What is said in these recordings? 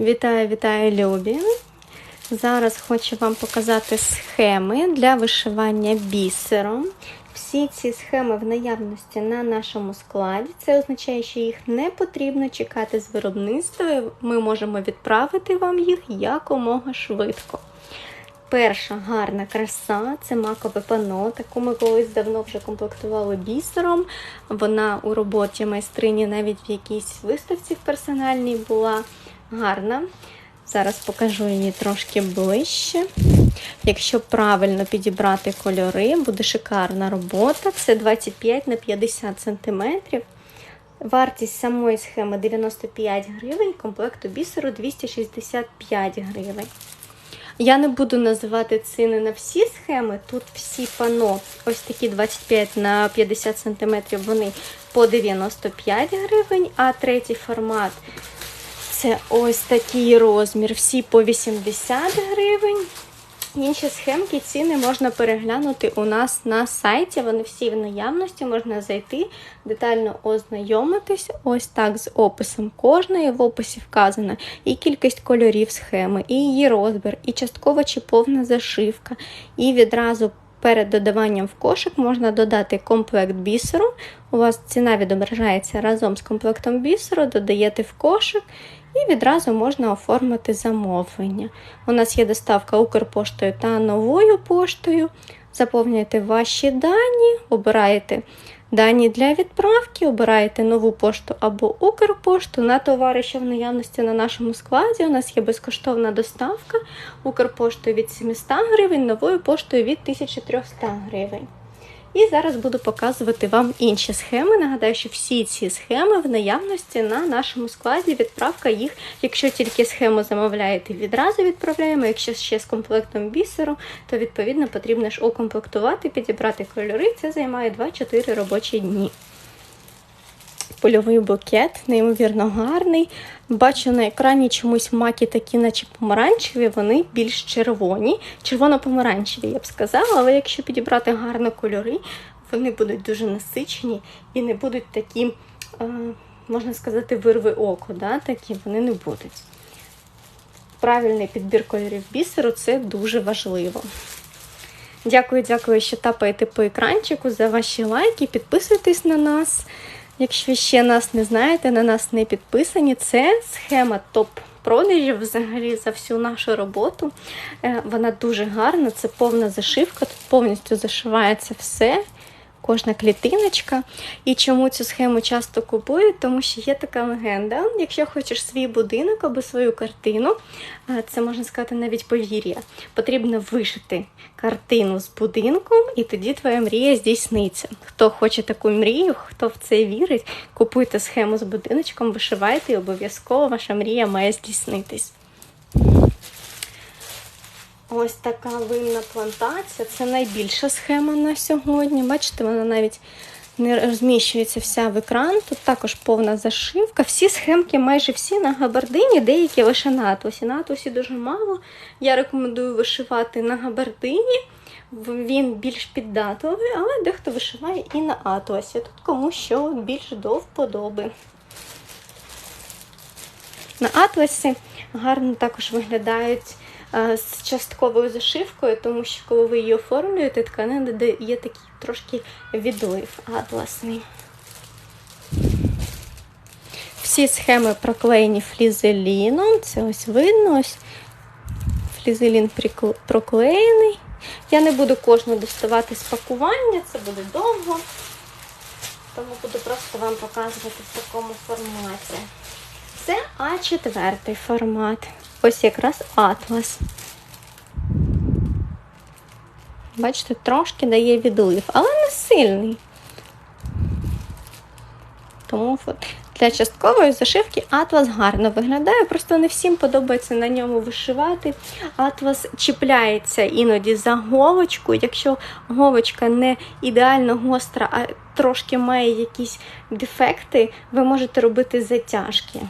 Вітаю, вітаю, любі! Зараз хочу вам показати схеми для вишивання бісером. Всі ці схеми в наявності на нашому складі. Це означає, що їх не потрібно чекати з виробництва. Ми можемо відправити вам їх якомога швидко. Перша гарна краса це макове пано. Таку ми колись давно вже комплектували бісером. Вона у роботі майстрині навіть в якійсь виставці персональній була гарна. Зараз покажу її трошки ближче. Якщо правильно підібрати кольори, буде шикарна робота. Це 25 на 50 см. Вартість самої схеми 95 гривень, комплекту бісеру 265 гривень. Я не буду називати ціни на всі схеми. Тут всі пано, ось такі 25 на 50 см, вони по 95 гривень, а третій формат це ось такий розмір. Всі по 80 гривень. Інші схемки ціни можна переглянути у нас на сайті. Вони всі в наявності, можна зайти, детально ознайомитись. Ось так з описом кожної. В описі вказана і кількість кольорів схеми, і її розбір, і часткова чи повна зашивка. І відразу перед додаванням в кошик можна додати комплект бісеру. У вас ціна відображається разом з комплектом бісеру, додаєте в кошик. І відразу можна оформити замовлення. У нас є доставка Укрпоштою та новою поштою. Заповнюєте ваші дані, обираєте дані для відправки, обираєте нову пошту або Укрпошту на товари, що в наявності на нашому складі. У нас є безкоштовна доставка Укрпоштою від 700 гривень, новою поштою від 1300 гривень. І зараз буду показувати вам інші схеми. Нагадаю, що всі ці схеми в наявності на нашому складі. Відправка їх, якщо тільки схему замовляєте, відразу відправляємо. Якщо ще з комплектом бісеру, то відповідно потрібно ж укомплектувати, підібрати кольори. Це займає 2-4 робочі дні польовий букет, неймовірно гарний. Бачу на екрані чомусь маки такі, наче помаранчеві, вони більш червоні, червоно-помаранчеві, я б сказала, але якщо підібрати гарно кольори, вони будуть дуже насичені і не будуть такі, е, можна сказати, вирви око. да? Такі вони не будуть. Правильний підбір кольорів бісеру це дуже важливо. Дякую, дякую, що тапаєте по екранчику за ваші лайки. Підписуйтесь на нас. Якщо ще нас не знаєте, на нас не підписані, це схема топ-продажів взагалі за всю нашу роботу. Е, вона дуже гарна, це повна зашивка, тут повністю зашивається все кожна клітиночка. І чому цю схему часто купують? Тому що є така легенда. Якщо хочеш свій будинок або свою картину, це можна сказати навіть повір'я. Потрібно вишити картину з будинком, і тоді твоя мрія здійсниться. Хто хоче таку мрію, хто в це вірить, купуйте схему з будиночком, вишивайте, і обов'язково ваша мрія має здійснитись. Ось така винна плантація. Це найбільша схема на сьогодні. Бачите, вона навіть не розміщується вся в екран. Тут також повна зашивка. Всі схемки, майже всі на габардині, деякі лише на атосі. На атосі дуже мало. Я рекомендую вишивати на габардині. Він більш піддатливий, але дехто вишиває і на атосі. Тут кому що більш до вподоби. На атласі гарно також виглядають з частковою зашивкою, тому що коли ви її оформлюєте, тканина є такий трошки відлив атласний. Всі схеми проклеєні флізеліном. Це ось видно, ось флізелін проклеєний. Я не буду кожну доставати з пакування, це буде довго, тому буду просто вам показувати в такому форматі. Це А4 формат. Ось якраз атлас. Бачите, трошки дає відлив, але не сильний. Тому для часткової зашивки атлас гарно виглядає, просто не всім подобається на ньому вишивати. Атлас чіпляється іноді за говочку. Якщо говочка не ідеально гостра, а трошки має якісь дефекти, ви можете робити затяжки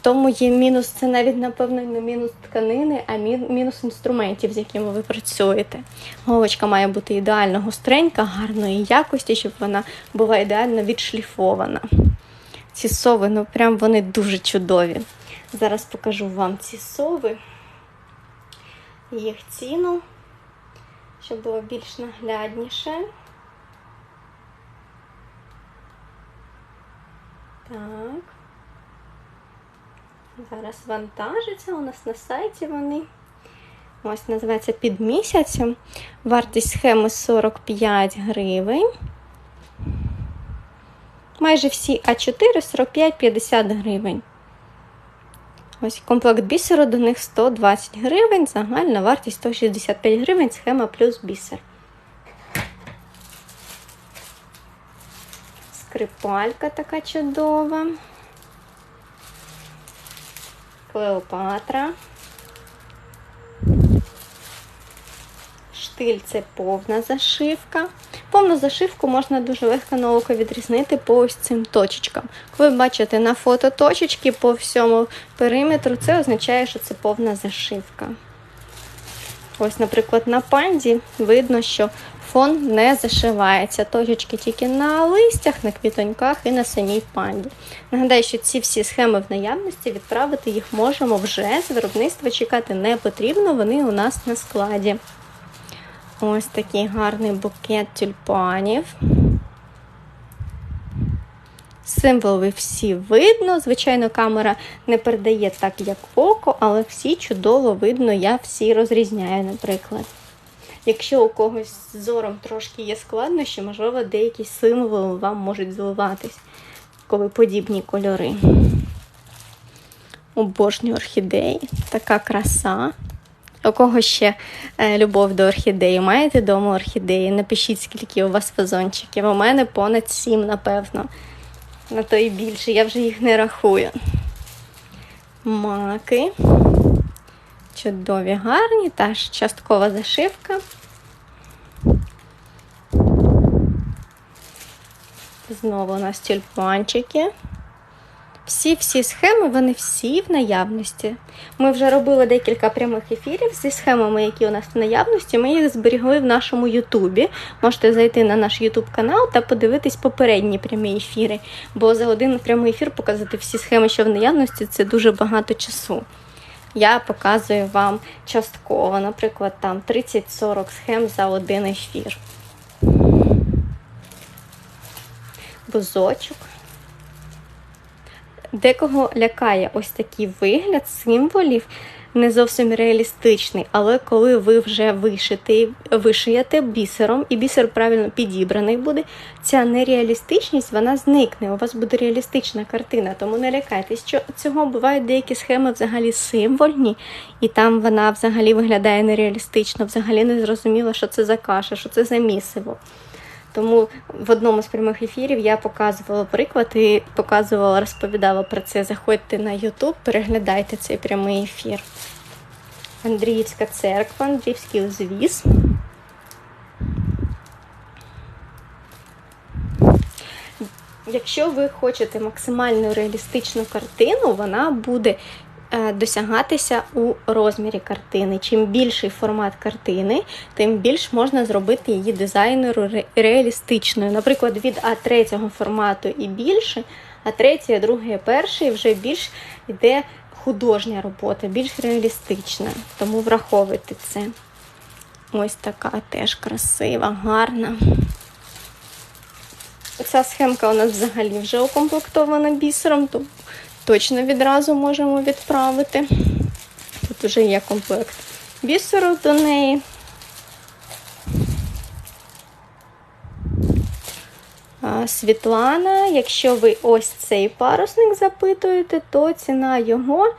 тому є мінус, це навіть, напевно, не мінус тканини, а мінус інструментів, з якими ви працюєте. Головочка має бути ідеально гостренька, гарної якості, щоб вона була ідеально відшліфована. Ці сови, ну прям вони дуже чудові. Зараз покажу вам ці сови, їх ціну, щоб було більш наглядніше. Так. Зараз вантажиться у нас на сайті вони. Ось називається під місяцем. Вартість схеми 45 гривень. Майже всі А4 45-50 гривень. Ось комплект бісеру до них 120 гривень, загальна вартість 165 гривень, схема плюс бісер. Скрипалька така чудова. Клеопатра. Штиль це повна зашивка. Повну зашивку можна дуже легко на око відрізнити по ось цим точечкам. Ви бачите на фото точечки по всьому периметру, це означає, що це повна зашивка. Ось, наприклад, на панді видно, що фон не зашивається. Точечки тільки на листях, на квітоньках і на самій панді. Нагадаю, що ці всі схеми в наявності відправити їх можемо вже з виробництва чекати не потрібно, вони у нас на складі. Ось такий гарний букет тюльпанів. Символи всі видно. Звичайно, камера не передає так, як око, але всі чудово видно, я всі розрізняю, наприклад. Якщо у когось з зором трошки є складнощі, можливо, деякі символи вам можуть зливатись, коли подібні кольори. Обожнюю орхідеї, така краса. У кого ще е, любов до орхідеї? Маєте вдома орхідеї? Напишіть, скільки у вас вазончиків. У мене понад сім, напевно. На то і більше, я вже їх не рахую. Маки. Чудові, гарні, та ж часткова зашивка. Знову у нас тюльпанчики. Всі-всі схеми, вони всі в наявності. Ми вже робили декілька прямих ефірів зі схемами, які у нас в наявності. Ми їх зберігли в нашому Ютубі. Можете зайти на наш Ютуб канал та подивитись попередні прямі ефіри. Бо за один прямий ефір показати всі схеми, що в наявності, це дуже багато часу. Я показую вам частково, наприклад, там 30-40 схем за один ефір. Бузочок. Декого лякає ось такий вигляд символів, не зовсім реалістичний, але коли ви вже вишите, вишиєте бісером, і бісер правильно підібраний буде, ця нереалістичність вона зникне. У вас буде реалістична картина, тому не лякайтесь, що цього бувають деякі схеми взагалі символьні, і там вона взагалі виглядає нереалістично, взагалі не зрозуміло, що це за каша, що це за місиво. Тому в одному з прямих ефірів я показувала приклад і показувала, розповідала про це. Заходьте на YouTube, переглядайте цей прямий ефір. Андріївська церква, Андріївський узвіз. Якщо ви хочете максимально реалістичну картину, вона буде досягатися у розмірі картини. Чим більший формат картини, тим більш можна зробити її дизайнеру реалістичною. Наприклад, від А3 формату і більше, а 3, А2, перший вже більш йде художня робота, більш реалістична. Тому враховуйте це. Ось така теж красива, гарна. Ця схемка у нас взагалі вже укомплектована бісером, точно відразу можемо відправити. Тут вже є комплект бісеру до неї. Світлана, якщо ви ось цей парусник запитуєте, то ціна його,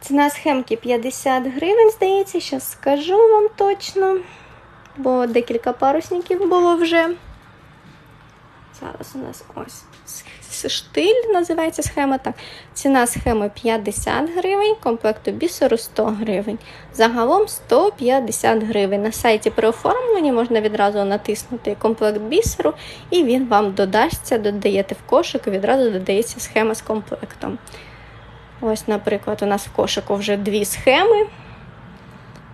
ціна схемки 50 гривень, здається, зараз скажу вам точно, бо декілька парусників було вже. Зараз у нас ось штиль, називається схема. так. Ціна схеми 50 гривень, комплекту бісеру 100 гривень. Загалом 150 гривень. На сайті при оформленні можна відразу натиснути комплект бісеру, і він вам додасться, додаєте в кошик і відразу додається схема з комплектом. Ось, наприклад, у нас в кошику вже дві схеми.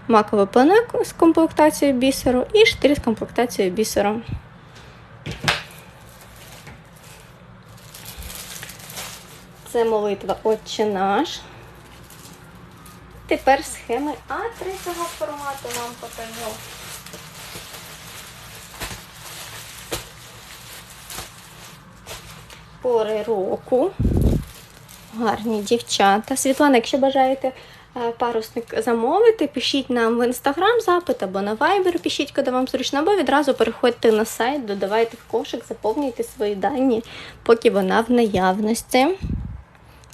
Маковий пленек з комплектацією бісеру і штиль з комплектацією бісеру. Це молитва Отче наш. тепер схеми А3 формату вам покажу. Пори року. Гарні дівчата. Світлана, якщо бажаєте е, парусник замовити, пишіть нам в інстаграм запит або на Viber, пишіть, коли вам зручно, або відразу переходьте на сайт, додавайте в кошик, заповнюйте свої дані, поки вона в наявності.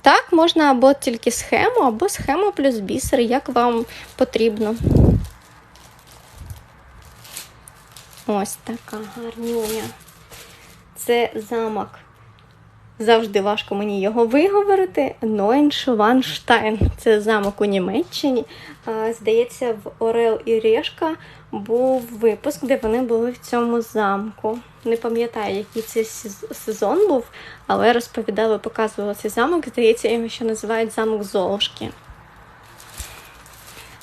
Так, можна або тільки схему, або схему плюс бісер, як вам потрібно. Ось така гарнюня. Це замок. Завжди важко мені його виговорити. Нойншванштайн. Це замок у Німеччині. Здається, в Орел і Решка був випуск, де вони були в цьому замку. Не пам'ятаю, який це сезон був, але розповідали, показували цей замок. Здається, його ще називають замок Золушки.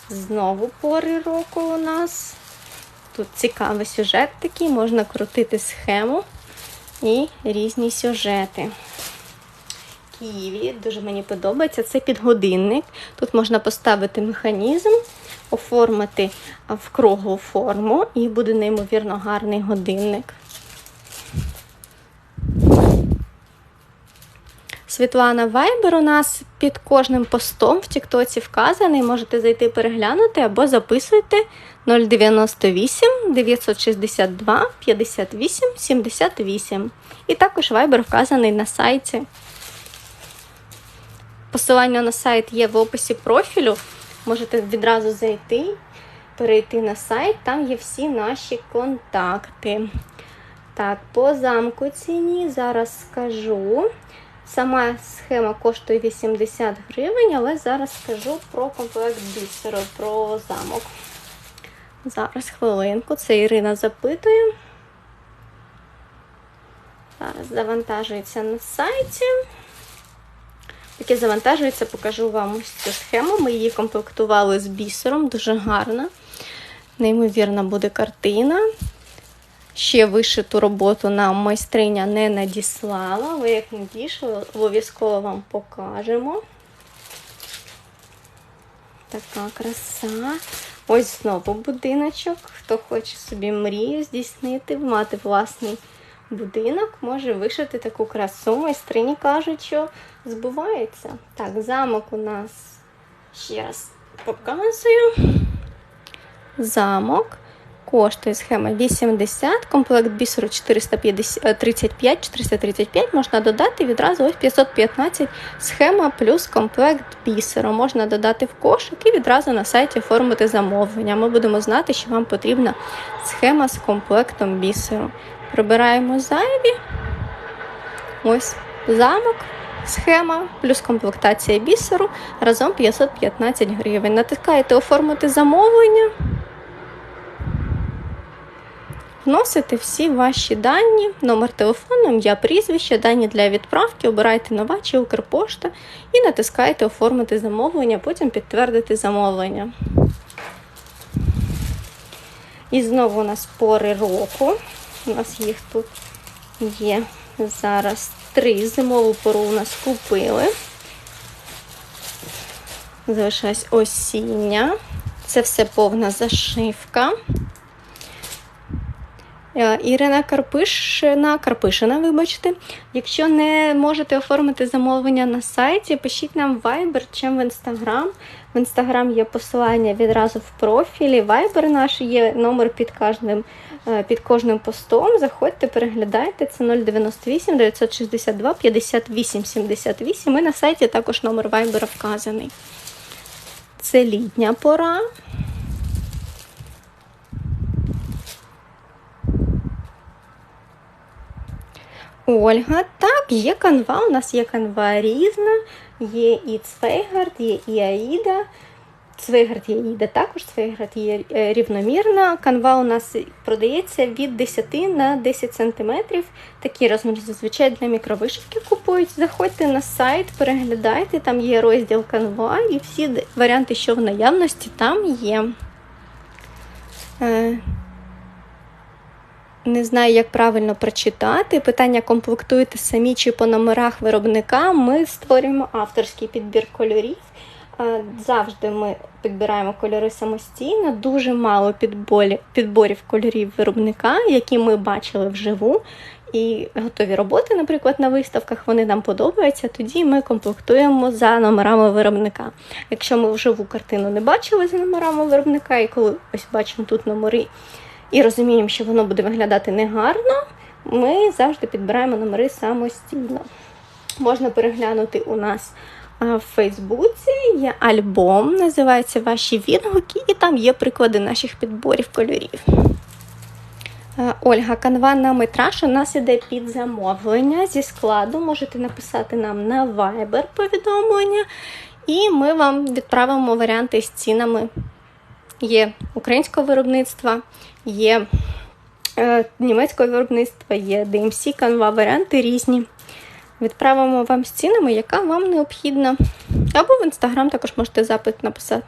Знову пори року у нас. Тут цікавий сюжет такий, можна крутити схему і різні сюжети. Києві дуже мені подобається. Це підгодинник. Тут можна поставити механізм, оформити в круглу форму, і буде неймовірно гарний годинник. Світлана Вайбер у нас під кожним постом в Тіктоці вказаний. Можете зайти переглянути або записуйте 098 962 58 78. І також Viber вказаний на сайті. Посилання на сайт є в описі профілю. Можете відразу зайти, перейти на сайт, там є всі наші контакти. Так, по замку ціні зараз скажу. Сама схема коштує 80 гривень, але зараз скажу про комплект бісеру, про замок. Зараз хвилинку. Це Ірина запитує. Зараз завантажується на сайті. Яке завантажується, покажу вам ось цю схему. Ми її комплектували з бісером, дуже гарна. Неймовірна буде картина. Ще вишиту роботу нам майстриня не надіслала, але як надійшла, обов'язково вам покажемо. Така краса. Ось знову будиночок. Хто хоче собі мрію здійснити, мати власний будинок, може вишити таку красу. Майстрині кажуть, що збувається. Так, замок у нас ще раз показую. Замок. Коштує схема 80, комплект бісеру 435, 435 можна додати відразу ось 515 схема плюс комплект бісеру. Можна додати в кошик і відразу на сайті оформити замовлення. Ми будемо знати, що вам потрібна схема з комплектом бісеру. Прибираємо зайві. Ось замок. Схема плюс комплектація бісеру разом 515 гривень. Натискаєте оформити замовлення. Вносите всі ваші дані, номер телефону, ім'я, прізвище, дані для відправки, обирайте нова чи Укрпошта і натискаєте Оформити замовлення, потім підтвердити замовлення. І знову у нас пори року. У нас їх тут є зараз три. Зимову пору у нас купили. Залишилась осіння. Це все повна зашивка. Е, Ірина Карпишина, Карпишина, вибачте. Якщо не можете оформити замовлення на сайті, пишіть нам Viber чи в Instagram. В Instagram є посилання відразу в профілі. Viber наш є номер під кожним е, під кожним постом. Заходьте, переглядайте. Це 098 962 58 78. І на сайті також номер Viber вказаний. Це літня пора. Ольга, так, є канва. У нас є канва різна, є і Цвейгард, є і Аїда. Цвейгард є Аїда також, Цвейгард є е, рівномірна. Канва у нас продається від 10 на 10 см. Такі розміри зазвичай для мікровишивки купують. Заходьте на сайт, переглядайте, там є розділ канва і всі варіанти, що в наявності, там є. Не знаю, як правильно прочитати. Питання комплектуєте самі чи по номерах виробника. Ми створюємо авторський підбір кольорів. Е, Завжди ми підбираємо кольори самостійно, дуже мало підборів кольорів виробника, які ми бачили вживу. І готові роботи, наприклад, на виставках, вони нам подобаються, тоді ми комплектуємо за номерами виробника. Якщо ми вживу картину не бачили за номерами виробника, і коли ось бачимо тут номери і розуміємо, що воно буде виглядати негарно, ми завжди підбираємо номери самостійно. Можна переглянути у нас в Фейсбуці є альбом, називається Ваші відгуки, і там є приклади наших підборів кольорів. Ольга, канва на метраж у нас іде під замовлення зі складу. Можете написати нам на Viber повідомлення, і ми вам відправимо варіанти з цінами. Є українського виробництва, є е, німецького виробництва, є DMC, канва, варіанти різні. Відправимо вам з цінами, яка вам необхідна. Або в інстаграм також можете запит написати.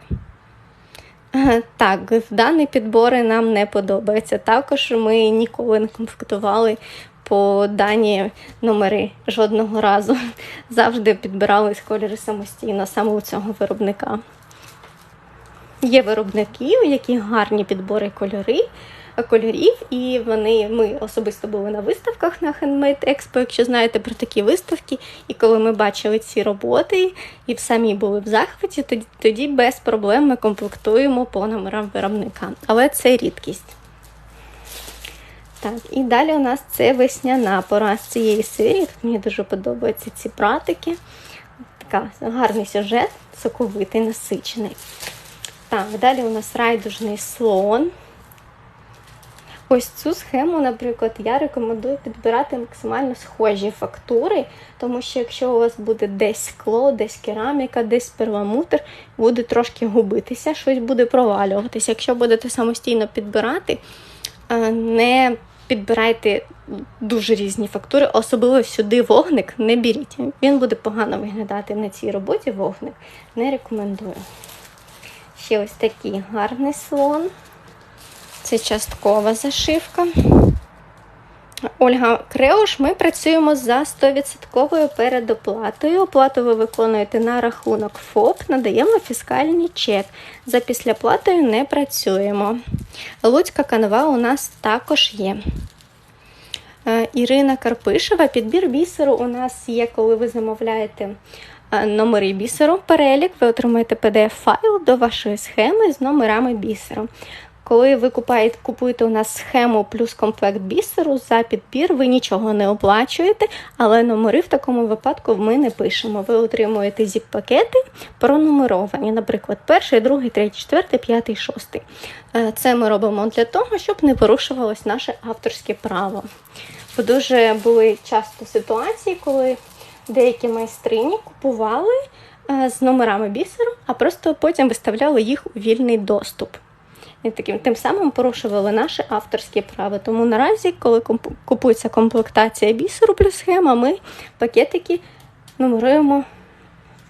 Е, Так, дані підбори нам не подобаються. Також ми ніколи не комплектували по дані номери жодного разу. Завжди підбирали з кольори самостійно, саме у цього виробника. Є виробники, у яких гарні підбори кольори, кольорів, і вони ми особисто були на виставках на Handmade Expo, якщо знаєте про такі виставки. І коли ми бачили ці роботи і самі були в захваті, тоді, тоді без проблем ми комплектуємо по номерам виробника. Але це рідкість. Так, і далі у нас це весняна пора з цієї серії. Тут мені дуже подобаються ці пратики. Така гарний сюжет, соковитий, насичений. Так, далі у нас райдужний слон. Ось цю схему, наприклад, я рекомендую підбирати максимально схожі фактури, тому що якщо у вас буде десь скло, десь кераміка, десь перламутр, буде трошки губитися, щось буде провалюватися. Якщо будете самостійно підбирати, е, не підбирайте дуже різні фактури, особливо сюди вогник не беріть. Він буде погано виглядати на цій роботі. Вогник не рекомендую. Ще ось такий гарний слон. Це часткова зашивка. Ольга Креуш, ми працюємо за 100% передоплатою. Оплату ви виконуєте на рахунок ФОП, надаємо фіскальний чек. За післяплатою не працюємо. Луцька канва у нас також є. Е, Ірина Карпишева, підбір бісеру у нас є, коли ви замовляєте номери бісеру, перелік, ви отримаєте PDF-файл до вашої схеми з номерами бісеру. Коли ви купаєте, купуєте у нас схему плюс комплект бісеру за підбір, ви нічого не оплачуєте, але номери в такому випадку ми не пишемо. Ви отримуєте зіп-пакети пронумеровані, наприклад, перший, другий, третій, четвертий, п'ятий, шостий. Е, Це ми робимо для того, щоб не порушувалось наше авторське право. Бо дуже були часто ситуації, коли деякі майстрині купували е, з номерами бісеру, а просто потім виставляли їх у вільний доступ. І таким тим самим порушували наше авторське право. Тому наразі, коли купується комплектація бісеру плюс схема, ми пакетики нумеруємо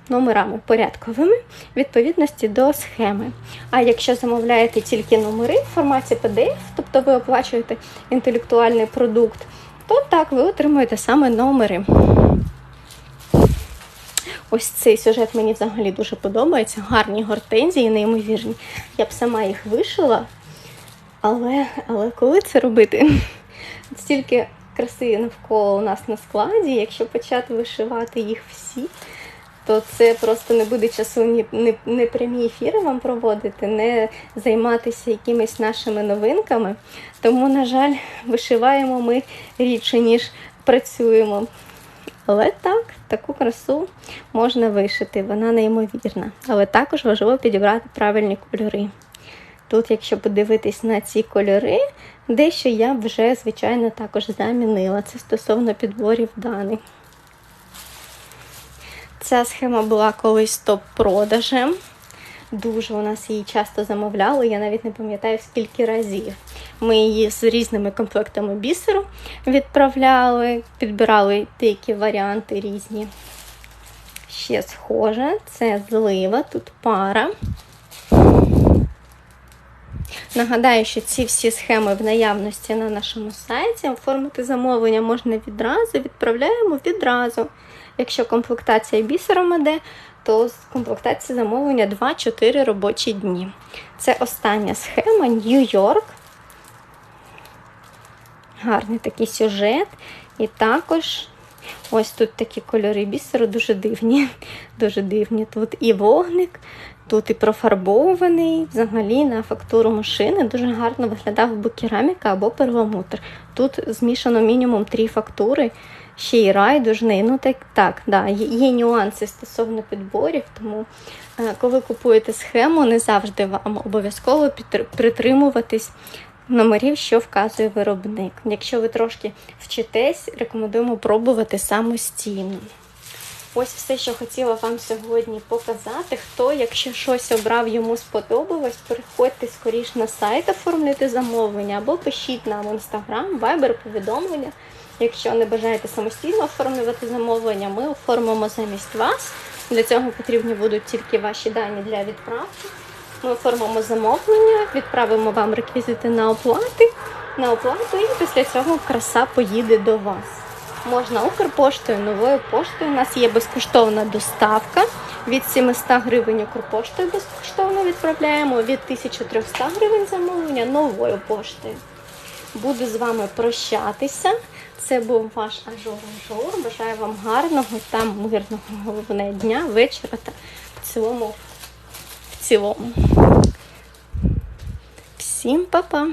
номерами порядковими відповідності до схеми. А якщо замовляєте тільки номери в форматі PDF, тобто ви оплачуєте інтелектуальний продукт, то так ви отримуєте саме номери. Ось цей сюжет мені взагалі дуже подобається. Гарні гортензії, неймовірні. Я б сама їх вишила. Але, але коли це робити? Стільки краси навколо у нас на складі, якщо почати вишивати їх всі, то це просто не буде часу ні, ні, не прямі ефіри вам проводити, не займатися якимись нашими новинками. Тому, на жаль, вишиваємо ми рідше, ніж працюємо. Але так, таку красу можна вишити, вона неймовірна. Але також важливо підібрати правильні кольори. Тут, якщо подивитись на ці кольори, дещо я вже, звичайно, також замінила. Це стосовно підборів даних. Ця схема була колись топ-продажем. Дуже у нас її часто замовляли, я навіть не пам'ятаю скільки разів. Ми її з різними комплектами бісеру відправляли, підбирали деякі варіанти різні. Ще схоже, це злива, тут пара. Нагадаю, що ці всі схеми в наявності на нашому сайті. Оформити замовлення можна відразу, відправляємо відразу. Якщо комплектація бісером іде, то з комплектації замовлення 2-4 робочі дні. Це остання схема Нью-Йорк. Гарний такий сюжет. І також ось тут такі кольори бісеру дуже дивні. Дуже дивні. Тут і вогник, тут і профарбований. Взагалі на фактуру машини дуже гарно виглядав би кераміка або перламутр. Тут змішано мінімум три фактури, ще й райдужний. Ну так, так, да, є, нюанси стосовно підборів, тому е, коли купуєте схему, не завжди вам обов'язково притримуватись номерів, що вказує виробник. Якщо ви трошки вчитесь, рекомендуємо пробувати самостійно. Ось все, що хотіла вам сьогодні показати. Хто, якщо щось обрав, йому сподобалось, переходьте скоріш на сайт, оформлюйте замовлення або пишіть нам в інстаграм, вайбер, повідомлення. Якщо не бажаєте самостійно оформлювати замовлення, ми оформимо замість вас. Для цього потрібні будуть тільки ваші дані для відправки. Ми оформимо замовлення, відправимо вам реквізити на оплати, на оплату, і після цього краса поїде до вас. Можна Укрпоштою, новою поштою. У нас є безкоштовна доставка. Від 700 гривень Укрпоштою безкоштовно відправляємо, від 1300 гривень замовлення новою поштою. Буду з вами прощатися. Це був ваш Ажур Ажур. Бажаю вам гарного та мирного головне дня, вечора та в цілому. В цілому. Всім па-па!